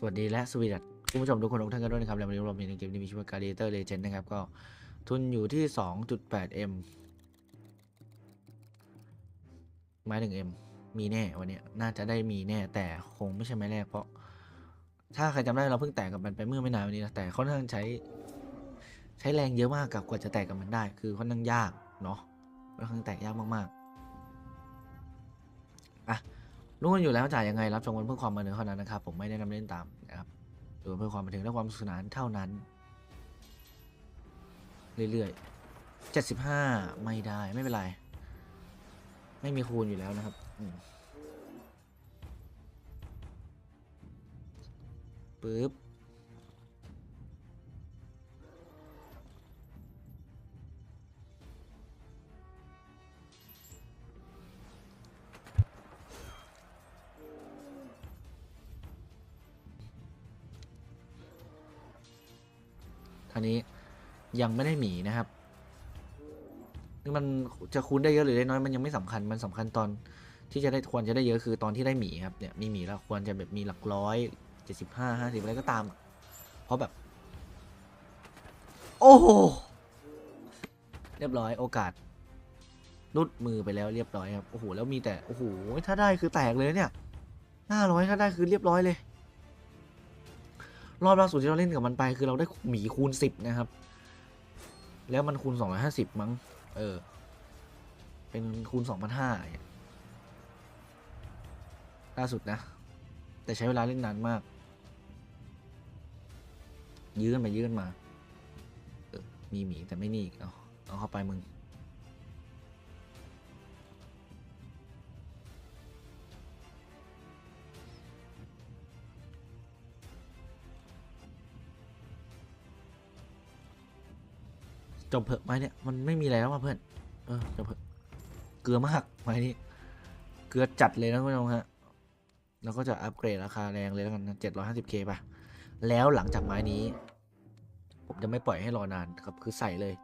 สวัสดีและสวัสดีคุณผู้ชมทุกคนทุกท่านกันด้วยนะครับแล้วันนี้เรามีในเกมที่มีชื่อว่า Gladiator Legend นะครับ ก็ทุนอยู่ที่ 2.8m ไม้ 1m มีแน่วันนี้น่าจะได้มีแน่แต่คงไม่ใช่ไม้แรกเพราะ ถ้าใครจำได้เราเพิ่งแตกกับมันไปเมื่อไม่นานวันนี้นะแต่ค่อนข้างใช้ ใช้แรงเยอะมากกับกว่าจะแตกกับมันได้ คือค่อนข้างยากเนาะค่อนข้างแตกยากมากๆอะ รู้กันอยู่แล้วจ่ายยังไงรับชมกันเพื่อความบันเทิงเท่านั้นนะครับผมไม่ได้นำเล่นตามนะครับดูเพื่อความบันเทิงและความสนุกสนานเท่านั้น เรื่อยๆเจ็ดสิบห้าไม่ได้ไม่เป็นไร ไม่มีคูณอยู่แล้วนะครับอืปึ๊บ ท่านี้ยังไม่ได้หมีนะครับนี่มันจะคูณได้เยอะหรือได้น้อยมันยังไม่สำคัญมันสำคัญตอนที่จะได้ควรจะได้เยอะคือตอนที่ได้หมีครับเนี่ยมีหมีแล้วควรจะแบบมีหลักร้อยเจ็ดสิบห้าห้าสิบอะไรก็ตาม เพราะแบบ โอ้โหเรียบร้อยโอกาสรุดมือไปแล้วเรียบร้อยครับโอ้โหแล้วมีแต่โอ้โหถ้าได้คือแตกเลยเนี่ยห้าร้อยถ้าได้คือเรียบร้อยเลย รอบล่าสุดที่เราเล่นกับมันไปคือเราได้หมีคูณสิบนะครับ แล้วมันคูณสองร้อยห้าสิบมั้ง เออ เป็นคูณสองพันห้าล่าสุดนะ แต่ใช้เวลาเล่นนานมาก ยื้อกันไปยื้อกันมา เออ มีหมีแต่ไม่นี่อีกเอาเอาเข้าไปมึง จบเพอะไม้เนี่ยมันไม่มีอะไรแล้วมาเพื่อน เออจบเพอะเกลือมากไม้นี้ เกลือจัดเลยนะคุณผู้ชมฮะเราก็จะอัปเกรดราคาแรงเลยแล้วกันนะเจ็ดร้อยห้าสิบเคป่ะ แล้วหลังจากไม้นี้ ผมจะไม่ปล่อยให้รอนานครับ คือใส่เลย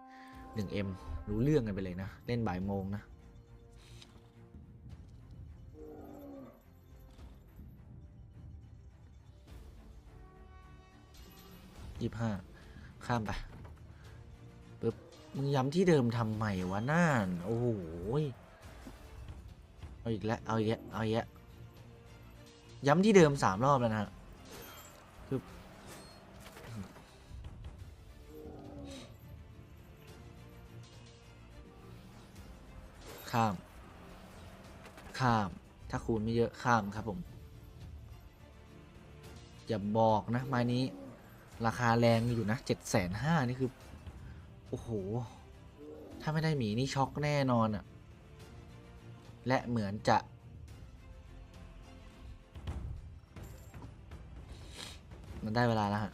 หนึ่งเอ็มรู้เรื่องกันไปเลยนะ เล่นบ่ายโมงนะยี่ห้าข้ามไป มึงย้ำที่เดิมทำใหม่วะน่าน โอ้โหเอาอีกแล้วเอาอีกแล้วเอาอีกแล้วย้ำที่เดิมสามรอบแล้วนะฮะปึ๊บข้าม ข้าม ถ้าคูณไม่เยอะข้ามครับผม อย่าบอกนะไม้นี้ ราคาแรงอยู่นะเจ็ดแสนห้านี่คือ อ้โห ถ้าไม่ได้หมีนี่ช็อกแน่นอนอะและเหมือนจะ มันได้เวลาแล้วฮะ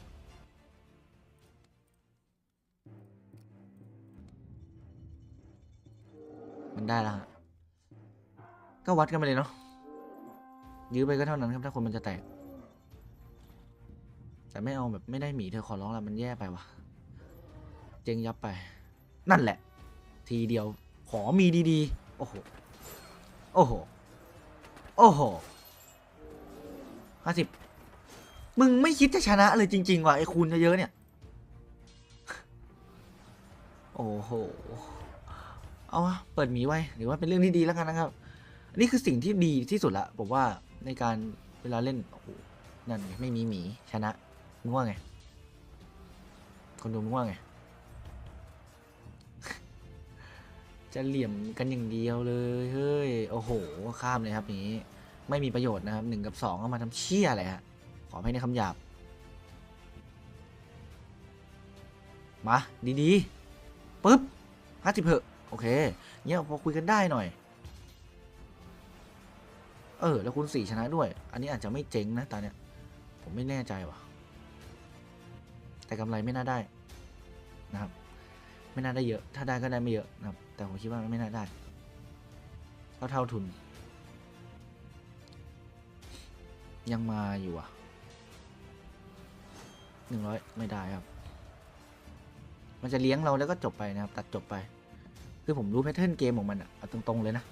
มันได้แล้วฮะก็วัดกันไปเลยเนาะยื้อไปก็เท่านั้นครับ ถ้าคนมันจะแตก แต่ไม่เอาแบบไม่ได้หมีเธอขอร้องละมันแย่ไปว่ะ เจ๊งยับไป นั่นแหละ ทีเดียวขอมีดีๆ โอ้โห โอ้โห โอ้โหห้าสิบมึงไม่คิดจะชนะเลยจริง ๆ ว่ะไอ้คูณเยอะๆเนี่ย โอ้โห เอาวะเปิดหมีไว้หรือว่าเป็นเรื่องที่ดีแล้วกันนะครับ อันนี้คือสิ่งที่ดีที่สุดละผมว่าในการเวลาเล่น โอ้โห นั่นไงไม่มีหมีชนะมึงว่าไง คนดูมึงว่าไง จะเหลี่ยมกันอย่างเดียวเลยเฮ้ยโอ้โหข้ามเลยครับนี้ ไม่มีประโยชน์นะครับหนึ่งกับสองเอามาทำเชี่ยอะไรฮะขอให้ในคำหยาบมาดีๆปึ๊บห้าสิบเพอะโอเคเนี้ยพอคุยกันได้หน่อย เออ แล้วคุณสี่ชนะด้วย อันนี้อาจจะไม่เจ๊งนะตอนเนี้ยผมไม่แน่ใจว่ะ แต่กำไรไม่น่าได้นะครับ ไม่น่าได้เยอะ ถ้าได้ก็ได้ไม่เยอะนะครับ แต่ผมคิดว่าไม่น่าได้ เท่าเท่าทุน ยังมาอยู่อะหนึ่งร้อยไม่ได้ครับ มันจะเลี้ยงเราแล้วก็จบไปนะครับ ตัดจบไป คือผมรู้แพทเทิร์นเกมของมันอะตรงๆเลยนะ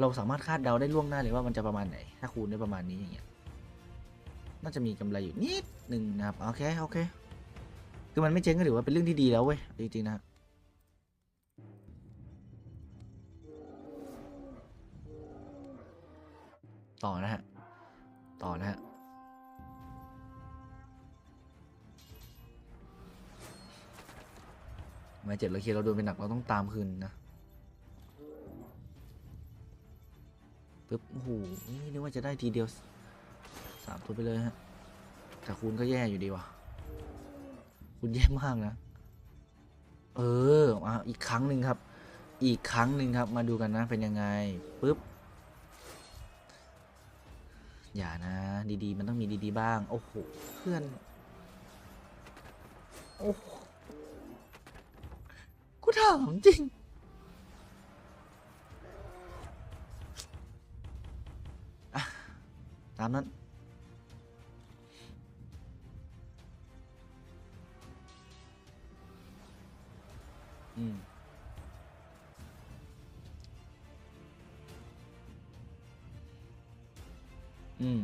เราสามารถคาดเดาได้ล่วงหน้าเลยว่ามันจะประมาณไหน ถ้าคูณได้ประมาณนี้อย่างเงี้ย น่าจะมีกำไรอยู่นิดหนึ่งนะครับ โอเค โอเค คือมันไม่เจ๊งก็ถือว่าเป็นเรื่องที่ดีแล้วเว้ยจริงๆนะต่อนะฮะ ต่อนะฮะ มาเจ็ดเราเคียเราโดนเป็นหนักเราต้องตามคืนนะปึ๊บโอ้โหนี่นึกว่าจะได้ทีเดียวสามตัวไปเลยฮะ แต่คูณก็แย่อยู่ดีว่ะ คุณแย่มากนะ เออมาอีกครั้งหนึ่งครับ อีกครั้งหนึ่งครับ มาดูกันนะเป็นยังไงปึ๊บ อย่านะ ดีๆ มันต้องมีดีๆบ้าง โอ้โห เพื่อน โอ้โหกูถามจริงตามนั้น อืมอืม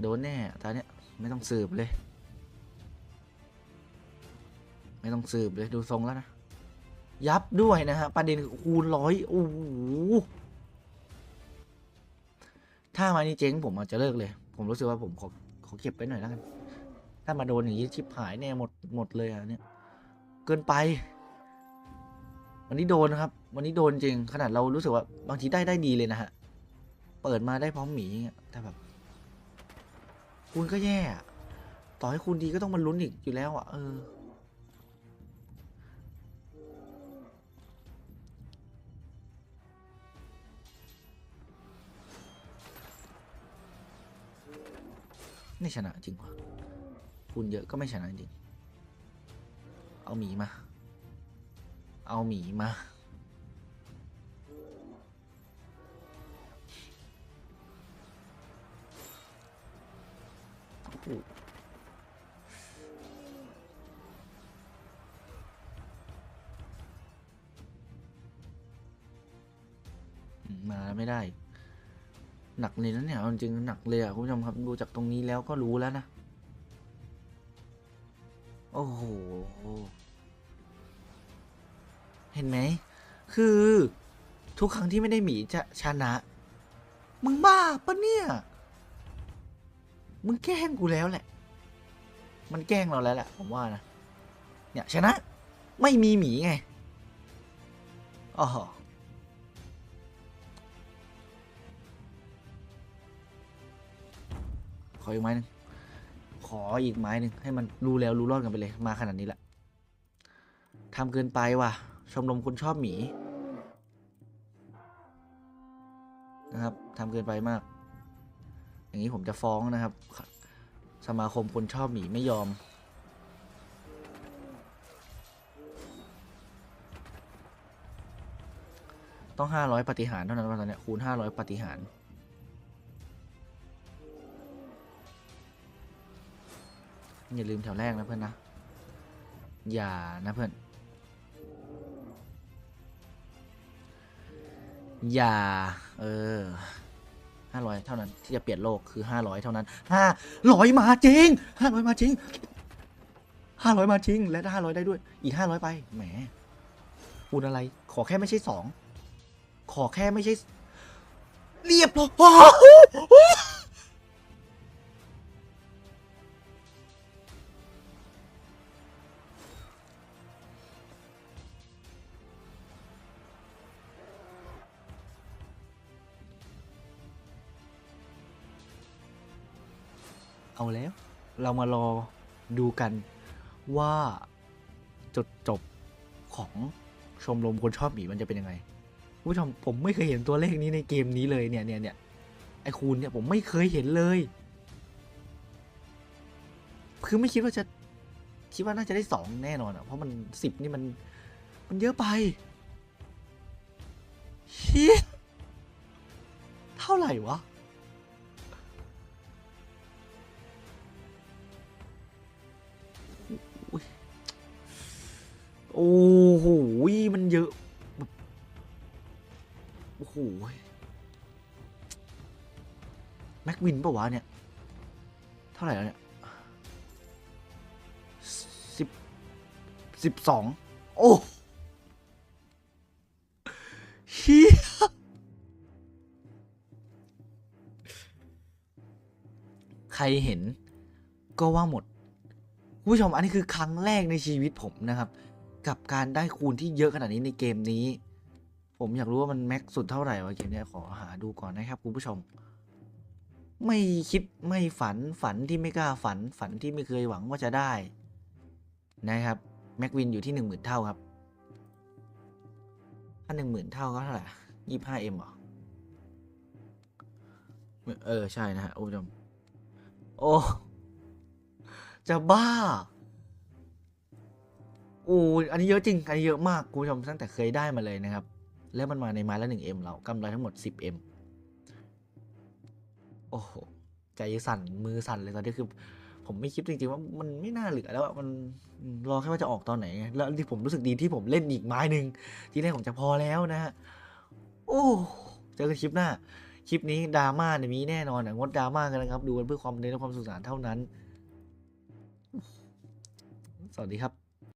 โดนแน่ตอนเนี้ยไม่ต้องสืบเลย ไม่ต้องสืบเลยดูทรงแล้วนะ ยับด้วยนะฮะ ประเด็นคือคูณร้อยโอ้โหถ้ามานี่เจ๊งผมอาจจะเลิกเลย ผมรู้สึกว่าผมขอขอเก็บไว้หน่อยแล้วกัน ถ้ามาโดนอย่างนี้ชิบหายแน่หมดหมดเลยอะเนี่ย เกินไป วันนี้โดนนะครับ วันนี้โดนจริง ขนาดเรารู้สึกว่าบางทีได้ได้ดีเลยนะฮะ เปิดมาได้พร้อมหมีแต่แบบ คุณก็แย่ ต่อให้คุณดีก็ต้องมาลุ้นอีกอยู่แล้วอะ เออไม่ชนะจริงวะคุณเยอะก็ไม่ชนะจริง เอาหมีมา เอาหมีมาหอืมาไม่ได้ หนักเลยนะเนี่ยเอาจริงๆหนักเลยอะคุณผู้ชมครับดูจากตรงนี้แล้วก็รู้แล้วนะ โอ้โห เห็นไหม คือทุกครั้งที่ไม่ได้หมีจะชนะ มึงบ้าปะเนี่ย มึงแกล้งกูแล้วแหละ มันแกล้งเราแล้วแหละผมว่านะ เนี่ยชนะ ไม่มีหมีไงอ๋อขออีกไม้นึง ขออีกไม้หนึ่งให้มันรู้แล้วรู้รอดกันไปเลยมาขนาดนี้ละทำเกินไปว่ะ ชมรมคนชอบหมีนะครับทำเกินไปมาก อย่างนี้ผมจะฟ้องนะครับ สมาคมคนชอบหมีไม่ยอม ต้องห้าร้อยปฏิหารเท่านั้นตอนเนี้ยคูณห้าร้อยปฏิหาร อย่าลืมแถวแรกนะเพื่อนนะ อย่านะเพื่อน อย่า เออห้าร้อยเท่านั้นที่จะเปลี่ยนโลกคือห้าร้อยเท่านั้นห้าร้อยมาจริงห้าร้อยมาจริงห้าร้อยมาจริง และห้าร้อยได้ด้วย อีกห้าร้อยไป แหมคูณอะไร ขอแค่ไม่ใช่สอง ขอแค่ไม่ใช่ เรียบร้อย เอาแล้ว เรามารอดูกันว่าจุดจบของชมรมคนชอบหมีมันจะเป็นยังไงผู้ชมผมไม่เคยเห็นตัวเลขนี้ในเกมนี้เลยเนี่ยเนี่ยเนี่ยไอคูณเนี่ยผมไม่เคยเห็นเลย คือไม่คิดว่าจะคิดว่าน่าจะได้สองแน่นอนอะเพราะมันสิบนี่มัน มันเยอะไปเฮียเท่าไหร่วะ โอ้โหมันเยอะโอ้โหแม็กวินปะวะเนี่ย เท่าไหร่แล้วเนี่ยสิบสิบสองโอ้เฮียใครเห็นก็ว่าหมด ผู้ชมอันนี้คือครั้งแรกในชีวิตผมนะครับ กับการได้คูณที่เยอะขนาดนี้ในเกมนี้ ผมอยากรู้ว่ามันแม็กสุดเท่าไหร่วะเกมนี้ขอหาดูก่อนนะครับคุณผู้ชม ไม่คิดไม่ฝันฝันที่ไม่กล้าฝันฝันที่ไม่เคยหวังว่าจะได้ นะครับแม็กวินอยู่ที่หนึ่งหมื่นเท่าครับ ถ้าหนึ่งหมื่นเท่าก็เท่าไหร่ยี่ห้าเอ็มหรอ เออ ใช่นะฮะคุณผู้ชม โอ้ จะบ้า อ้ยอันนี้เยอะจริง อันนี้เยอะมากคุณผู้ชมตั้งแต่เคยได้มาเลยนะครับ แล้วมันมาในไม้ละหนึ่งเอ็มเรากำไรทั้งหมดสิบเอ็มโอ้โห ใจสั่น มือสั่นเลยตอนนี้คือ ผมไม่คิดจริงๆว่ามันไม่น่าเหลือแล้วมันรอแค่ว่าจะออกตอนไหน แล้วที่ผมรู้สึกดีที่ผมเล่นอีกไม้หนึ่งที่แรกผมจะพอแล้วนะฮะ โอ้เจอกันคลิปหน้า คลิปนี้ดราม่าเนี่ยมีแน่นอนอะงดดราม่ากันนะครับ ดูกันเพื่อความเนและความสุขสนานเท่านั้น สวัสดีครับ